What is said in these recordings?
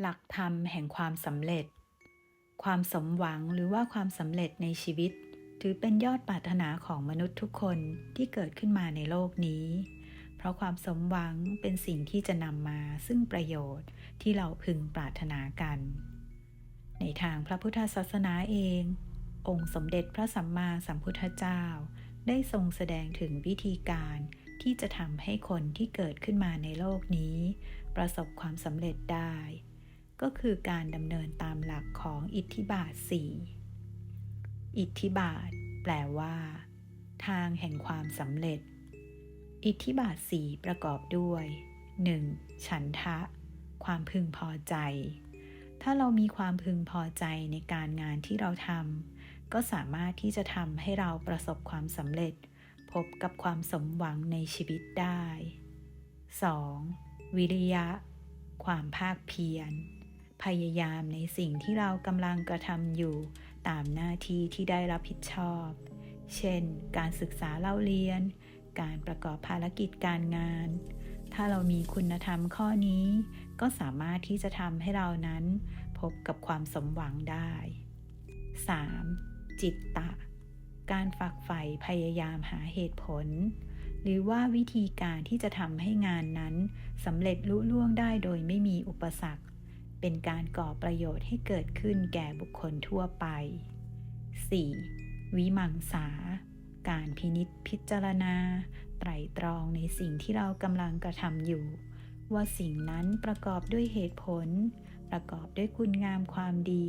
หลักธรรมแห่งความสำเร็จ ความสมหวังหรือว่าความสำเร็จในชีวิต ถือเป็นยอดปรารถนาของมนุษย์ทุกคนที่เกิดขึ้นมาในโลกนี้ เพราะความสมหวังเป็นสิ่งที่จะนำมาซึ่งประโยชน์ที่เราพึงปรารถนากัน ในทางพระพุทธศาสนาเอง องค์สมเด็จพระสัมมาสัมพุทธเจ้า ได้ทรงแสดงถึงวิธีการที่จะทำให้คนที่เกิดขึ้นมาในโลกนี้ ประสบความสำเร็จได้ ก็คือการดำเนินตามหลักของอิทธิบาทสี่อิทธิบาท แปลว่า ทางแห่งความสำเร็จ อิทธิบาทสี่ประกอบด้วย 1. ฉันทะ ความพึงพอใจ ถ้าเรามีความพึงพอใจในการงานที่เราทำก็สามารถที่จะทำให้เราประสบความสำเร็จ พบกับความสมหวังในชีวิตได้ 2. วิริยะ ความภาคเพียร พยายามในสิ่งที่เรากำลังกระทำอยู่ตามหน้าที่ที่ได้รับผิดชอบ เช่น การศึกษาเล่าเรียน การประกอบภารกิจการงาน ถ้าเรามีคุณธรรมข้อนี้ ก็สามารถที่จะทำให้เรานั้น พบกับความสมหวังได้ 3. จิตตะ การฝักใฝ่พยายามหาเหตุผล หรือว่าวิธีการที่จะทำให้งานนั้นสำเร็จลุล่วงได้โดยไม่มีอุปสรรค เป็นการก่อประโยชน์ให้เกิดขึ้นแก่บุคคลทั่วไป 4. วิมังสา การพินิษพิจารณา ไตรตรองในสิ่งที่เรากำลังกระทำอยู่ ว่าสิ่งนั้นประกอบด้วยเหตุผล ประกอบด้วยคุณงามความดี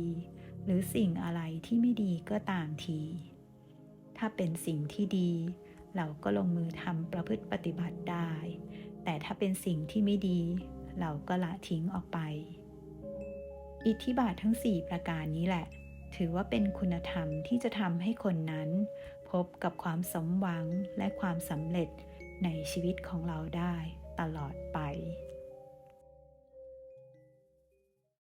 หรือสิ่งอะไรที่ไม่ดีก็ตามที ถ้าเป็นสิ่งที่ดี เราก็ลงมือทำประพฤติปฏิบัติได้ แต่ถ้าเป็นสิ่งที่ไม่ดี เราก็ละทิ้งออกไป อิทธิบาททั้ง 4 ประการนี้แหละ ถือว่าเป็นคุณธรรมที่จะทำให้คนนั้น พบกับความสมหวังและความสำเร็จในชีวิตของเราได้